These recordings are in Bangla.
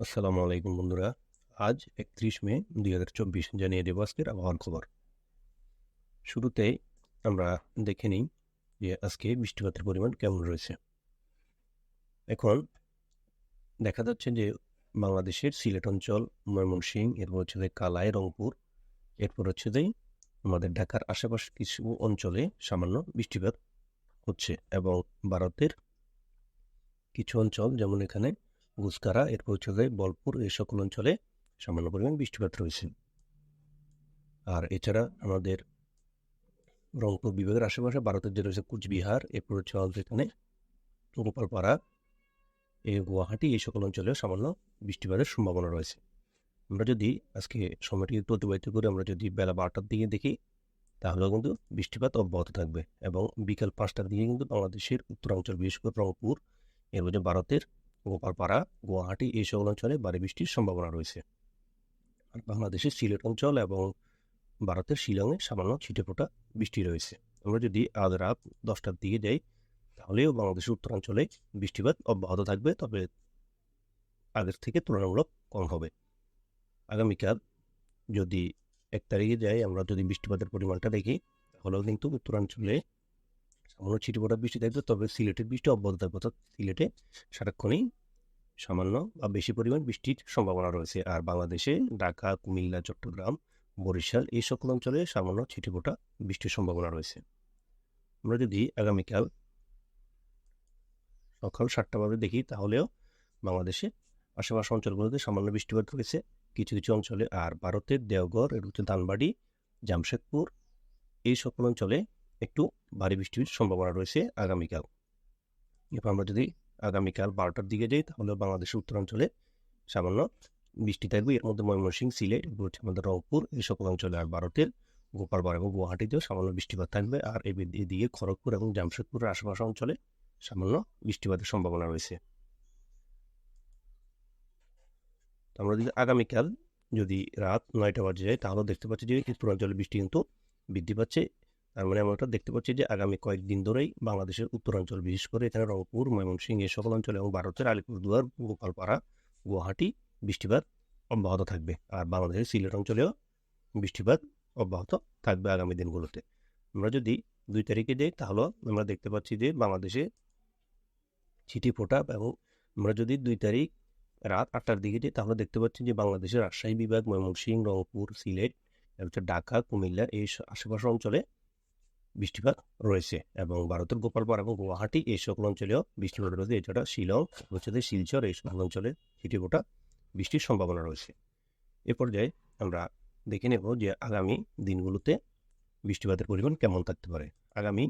আসসালামু আলাইকুম বন্ধুরা। আজ একত্রিশ মে দুই হাজার চব্বিশ, জানিয়ে দেব আজকের আবহাওয়ার খবর। শুরুতেই আমরা দেখে নিই যে আজকে বৃষ্টিপাতের পরিমাণ কেমন রয়েছে। এখন দেখা যাচ্ছে যে বাংলাদেশের সিলেট অঞ্চল, ময়মনসিংহ, এরপর হচ্ছে যে কালাই, রংপুর, এরপর হচ্ছে যে আমাদের ঢাকার আশেপাশে কিছু অঞ্চলে সামান্য বৃষ্টিপাত হচ্ছে এবং ভারতের কিছু অঞ্চল, যেমন এখানে গুসকারা এরপর হচ্ছে যে বলপুর, এই সকল অঞ্চলে সামান্য পরিমাণ বৃষ্টিপাত রয়েছে। আর এছাড়া আমাদের রংপুর বিভাগের আশেপাশে ভারতের যে রয়েছে কুচবিহার, এরপর হচ্ছে এখানে গোপালপাড়া এই গুয়াহাটি, এই সকল অঞ্চলেও সামান্য বৃষ্টিপাতের সম্ভাবনা রয়েছে। আমরা যদি আজকে সময়টি একটু অতিবাহিত করে আমরা যদি বেলা বারোটার দিকে দেখি, তাহলেও কিন্তু বৃষ্টিপাত অব্যাহত থাকবে। এবং বিকাল পাঁচটার দিকে কিন্তু বাংলাদেশের উত্তরাঞ্চল, বিশেষ করে রংপুর এর মধ্যে ভারতের গোপালপাড়া, গুয়াহাটি এই সকল অঞ্চলে ভারী বৃষ্টির সম্ভাবনা রয়েছে। বাংলাদেশের সিলেট অঞ্চল এবং ভারতের শিলংয়ে সামান্য ছিটে ফোটা বৃষ্টি রয়েছে। আমরা যদি আজ রাত দশটার দিকে যাই, তাহলেও বাংলাদেশের উত্তরাঞ্চলে বৃষ্টিপাত অব্যাহত থাকবে, তবে আগের থেকে তুলনামূলক কম হবে। আগামীকাল যদি এক তারিখে যাই, আমরা যদি বৃষ্টিপাতের পরিমাণটা দেখি, তাহলেও কিন্তু উত্তরাঞ্চলে সামান্য ছিটেফোঁটা বৃষ্টি থাকবে তবে সিলেটের বৃষ্টি অব্যাহত থাকবে অর্থাৎ সিলেটে সারাক্ষণই সামান্য বা বেশি পরিমাণ বৃষ্টির সম্ভাবনা রয়েছে। আর বাংলাদেশে ঢাকা, কুমিল্লা, চট্টগ্রাম, বরিশাল এই সকল অঞ্চলে সামান্য ছিটেফোঁটা বৃষ্টির সম্ভাবনা রয়েছে। আমরা যদি আগামীকাল সকাল সাতটা বাজে দেখি, তাহলেও বাংলাদেশে আশেপাশে অঞ্চলগুলোতে সামান্য বৃষ্টিপাত রয়েছে কিছু কিছু অঞ্চলে আর ভারতের দেওঘর এর হচ্ছে ধানবাড়ি, জামশেদপুর এই সকল অঞ্চলে একটু ভারী বৃষ্টির সম্ভাবনা রয়েছে আগামীকাল। এবার আমরা যদি আগামীকাল বারোটার দিকে যাই, তাহলে বাংলাদেশের উত্তরাঞ্চলে সামান্য বৃষ্টি থাকবে। এর মধ্যে ময়মনসিংহ, সিলেট হচ্ছে আমাদের রংপুর, এই সকল অঞ্চলে আর ভারতের গোপালবার এবং গুয়াহাটিতেও সামান্য বৃষ্টিপাত থাকবে। আর এদিকে খড়গপুর এবং জামশেদপুরের আশেপাশে অঞ্চলে সামান্য বৃষ্টিপাতের সম্ভাবনা রয়েছে। আমরা যদি আগামীকাল যদি রাত নয়টা বাজে যায় তাহলেও দেখতে পাচ্ছি যে উত্তরাঞ্চলে বৃষ্টি কিন্তু বৃদ্ধি পাচ্ছে। তার মানে আমরা দেখতে পাচ্ছি যে আগামী কয়েকদিন ধরেই বাংলাদেশের উত্তরাঞ্চল, বিশেষ করে এখানে রংপুর, ময়মনসিংহ এই সকল অঞ্চলে এবং ভারতের আলিপুরদুয়ার, গোপালপাড়া, গুয়াহাটি বৃষ্টিপাত অব্যাহত থাকবে। আর বাংলাদেশের সিলেট অঞ্চলেও বৃষ্টিপাত অব্যাহত থাকবে আগামী দিনগুলোতে। আমরা যদি দুই তারিখে যাই তাহলে আমরা দেখতে পাচ্ছি যে বাংলাদেশে ছিটি ফোটা এবং আমরা যদি দুই তারিখ রাত আটটার দিকে যাই তাহলে দেখতে পাচ্ছি যে বাংলাদেশের রাজশাহী বিভাগ, ময়মনসিংহ, রংপুর, সিলেট হচ্ছে ঢাকা, কুমিল্লা এই আশেপাশের অঞ্চলে বৃষ্টিপাত রয়েছে এবং ভারতের গোপালপাড়া এবং গুয়াহাটি এই সকল অঞ্চলেও বৃষ্টিপাত রয়েছে। এছাড়া শিলং হচ্ছে শিলচর এই সকল অঞ্চলে ছিটিফোঁটা বৃষ্টির সম্ভাবনা রয়েছে। এ পর্যায়ে আমরা দেখে নেব যে আগামী দিনগুলোতে বৃষ্টিপাতের পরিমাণ কেমন থাকতে পারে। আগামী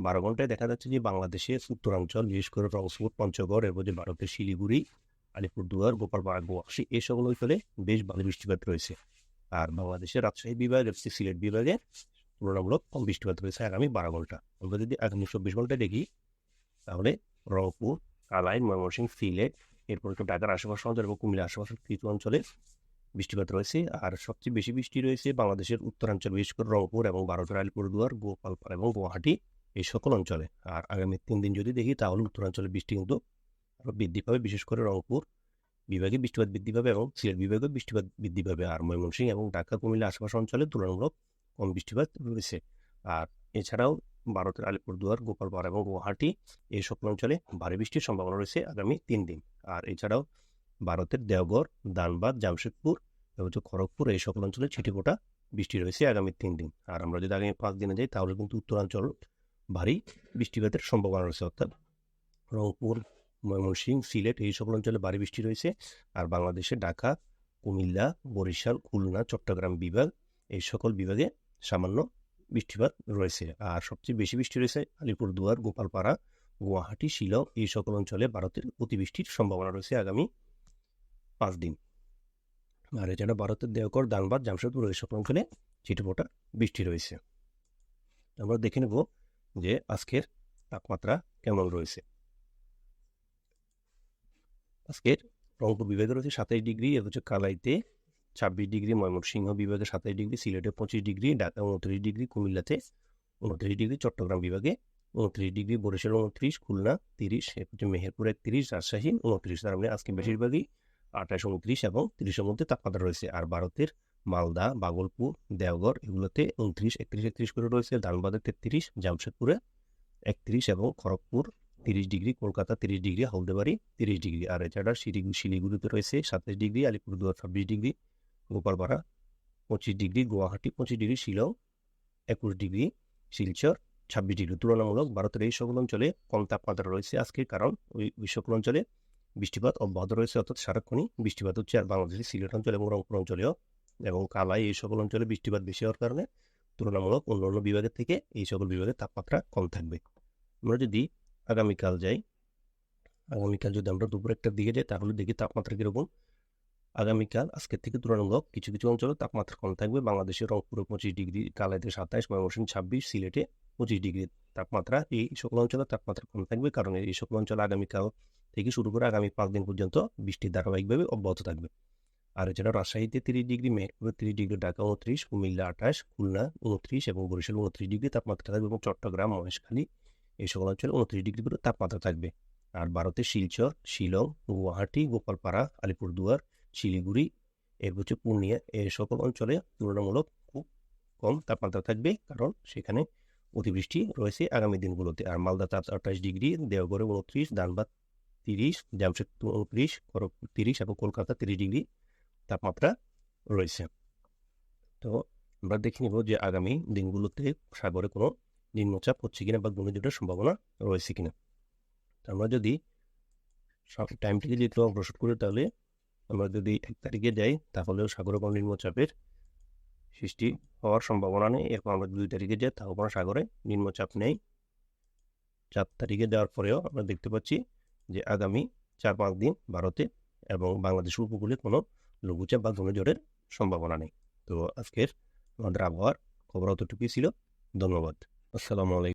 বারো ঘন্টায় দেখা যাচ্ছে যে বাংলাদেশের উত্তরাঞ্চল, বিশেষ করে রংপুর, পঞ্চগড়, এরপর যে ভারতের শিলিগুড়ি, আলিপুরদুয়ার, গোপালপাড়া, গোয়াশি এই সকল অঞ্চলে বেশ ভালো বৃষ্টিপাত রয়েছে। আর বাংলাদেশের রাজশাহী বিভাগ সিলেট বিভাগে তুলনামূলক কম বৃষ্টিপাত রয়েছে আগামী বারো ঘণ্টা। আমরা যদি আগামী চব্বিশ ঘণ্টা দেখি, তাহলে রংপুর, কালাই, ময়মনসিংহ, সিলেট, এরপর একটু ঢাকার আশেপাশে অঞ্চল এবং কুমিল্লা আশেপাশের কিছু অঞ্চলে বৃষ্টিপাত রয়েছে। আর সবচেয়ে বেশি বৃষ্টি রয়েছে বাংলাদেশের উত্তরাঞ্চল, বিশেষ করে রংপুর এবং ভারতের আলিপুরদুয়ার, গোপালপাড়া এবং গুয়াহাটি এই সকল অঞ্চলে। আর আগামী তিন দিন যদি দেখি, তাহলে উত্তরাঞ্চলে বৃষ্টি কিন্তু আরও বৃদ্ধি পাবে, বিশেষ করে রংপুর বিভাগে বৃষ্টিপাত বৃদ্ধি পাবে এবং সিলেট বিভাগে বৃষ্টিপাত বৃদ্ধি পাবে। আর ময়মনসিংহ এবং ঢাকা কুমিল্লা আশেপাশে অঞ্চলে তুলনামূলক কম বৃষ্টিপাত রয়েছে। আর এছাড়াও ভারতের আলিপুরদুয়ার, গোপালপাড়া এবং গুয়াহাটি এই সকল অঞ্চলে ভারী বৃষ্টির সম্ভাবনা রয়েছে আগামী তিন দিন। আর এছাড়াও ভারতের দেওঘর, দানবাদ, জামশেদপুর এবং খড়গপুর এই সকল অঞ্চলে ছিটিফোঁটা বৃষ্টি রয়েছে আগামী তিন দিন। আর আমরা যদি আগামী পাঁচ দিনে যাই তাহলে কিন্তু উত্তরাঞ্চল ভারী বৃষ্টিপাতের সম্ভাবনা রয়েছে অর্থাৎ রংপুর, ময়মনসিংহ, সিলেট এই সকল অঞ্চলে ভারী বৃষ্টি রয়েছে। আর বাংলাদেশে ঢাকা, কুমিল্লা, বরিশাল, খুলনা, চট্টগ্রাম, বিভাগ এই সকল বিভাগে সামান্য বৃষ্টিপাত রয়েছে। আর সবচেয়ে বেশি বৃষ্টি রয়েছে আলিপুরদুয়ার, গোপালপাড়া, গুয়াহাটি, শিলং এই সকল অঞ্চলে ভারতের অতিবৃষ্টির সম্ভাবনা রয়েছে আগামী পাঁচ দিন। আর এছাড়া ভারতের দেওকর দানবাদ জামশেদপুর এই সকল অঞ্চলে ছিটেফোঁটা বৃষ্টি রয়েছে। আমরা দেখে নেব যে আজকের তাপমাত্রা কেমন রয়েছে। আজকের রংপুর বিভাগে রয়েছে সাতাইশ ডিগ্রি, এ হচ্ছে কালাইতে ছাব্বিশ ডিগ্রি, ময়মনসিংহ বিভাগে সাতাশ ডিগ্রি, সিলেটে পঁচিশ ডিগ্রি, ঢাকা উনত্রিশ ডিগ্রি, কুমিল্লাতে উনত্রিশ ডিগ্রি, চট্টগ্রাম বিভাগে উনত্রিশ ডিগ্রি, বরিশাল উনত্রিশ, খুলনা তিরিশ মেহেরপুর একত্রিশ, রাজশাহী উনত্রিশ। তার মানে আজকে বেশিরভাগই আঠাশ, উনত্রিশ এবং তিরিশের মধ্যে তাপমাত্রা রয়েছে। আর ভারতের মালদা, বাগলপুর, দেওঘর এগুলোতে উনত্রিশ, একত্রিশ একত্রিশ করে রয়েছে। ধানবাদে তেত্রিশ, জামশেদপুরে একত্রিশ এবং খড়গপুর তিরিশ ডিগ্রি, কলকাতা তিরিশ ডিগ্রি, হলদেবাড়ি তিরিশ ডিগ্রি। আর এছাড়া শিলিগুড়ি শিলিগুড়িতে রয়েছে সাতাশ ডিগ্রি, আলিপুরদুয়ার ছাব্বিশ ডিগ্রি। গোপালপাড়া পঁচিশ ডিগ্রি গুয়াহাটি, পঁচিশ ডিগ্রি শিলং, একুশ ডিগ্রি শিলচর, ছাব্বিশ ডিগ্রি তুলনামূলক ভারতের এই সকল অঞ্চলে কম তাপমাত্রা রয়েছে আজকে কারণ ওই ওই সকল অঞ্চলে বৃষ্টিপাত অব্যাহত রয়েছে, অর্থাৎ সারাক্ষণই বৃষ্টিপাত হচ্ছে আর বাংলাদেশের সিলেট অঞ্চল এবং রংপুর অঞ্চলেও এবং কালাই এই সকল অঞ্চলে বৃষ্টিপাত বেশি হওয়ার কারণে তুলনামূলক অন্য অন্য বিভাগের থেকে এই সকল বিভাগের তাপমাত্রা কম থাকবে। আমরা যদি আগামীকাল যাই, আগামীকাল যদি আমরা দুপুর একটার দিকে যাই, তাহলে দেখি তাপমাত্রা কীরকম। আগামীকাল আজকের থেকে তুলনামূলক কিছু কিছু অঞ্চলে তাপমাত্রা কম থাকবে। বাংলাদেশের রংপুরে পঁচিশ ডিগ্রি কালাইতে সাতাইশ, ময়মনসিংহ ছাব্বিশ, সিলেটে পঁচিশ ডিগ্রি তাপমাত্রা। এই সকল অঞ্চলে তাপমাত্রা কম থাকবে কারণ এই সকল অঞ্চলে আগামীকাল থেকে শুরু করে আগামী পাঁচ দিন পর্যন্ত বৃষ্টি ধারাবাহিকভাবে অব্যাহত থাকবে। আর এছাড়া রাজশাহীতে তিরিশ ডিগ্রি, মেহেরপুরে তিরিশ ডিগ্রি, ঢাকা উনত্রিশ, কুমিল্লা আঠাশ, খুলনা উনত্রিশ এবং বরিশাল উনত্রিশ ডিগ্রি তাপমাত্রা থাকবে এবং চট্টগ্রাম, মহেশখালী এই সকল অঞ্চলে উনত্রিশ ডিগ্রি করে তাপমাত্রা থাকবে। আর ভারতের শিলচর, শিলং, গুয়াহাটি, গোপালপাড়া, আলিপুরদুয়ার শিলিগুড়ি, এর হচ্ছে পূর্ণিয়া, এই সকল অঞ্চলে তুলনামূলক খুব কম তাপমাত্রা থাকবে কারণ সেখানে অতিবৃষ্টি রয়েছে আগামী দিনগুলোতে। আর মালদা তাপ আঠাশ ডিগ্রি, দেওঘরে উনত্রিশ, ধানবাদ তিরিশ জামশেদপুর উনত্রিশ, খড়গপুর তিরিশ এবং কলকাতা তিরিশ ডিগ্রি তাপমাত্রা রয়েছে। তো আমরা দেখে নিব যে আগামী দিনগুলোতে সাগরে কোনো নিম্নচাপ হচ্ছে কিনা বা ঘূর্ণিঝড়ের সম্ভাবনা রয়েছে কিনা। আমরা যদি সব টাইমটিকে যদি একটু অগ্রসর করি তাহলে আমরা যদি এক তারিখে যাই, তাহলেও সাগরে কোনো নিম্নচাপের সৃষ্টি হওয়ার সম্ভাবনা নেই। এরপর আমরা দুই তারিখে যাই কোনো সাগরে নিম্নচাপ নেই। চার তারিখে যাওয়ার পরেও আমরা দেখতে পাচ্ছি যে আগামী চার পাঁচ দিন ভারতে এবং বাংলাদেশ উপকূলে কোনো লঘুচাপ বা ঘূর্ণিঝড়ের সম্ভাবনা নেই। তো আজকের আমাদের আবহাওয়ার খবর অতটুকুই ছিল। ধন্যবাদ। আসসালামু আলাইকুম।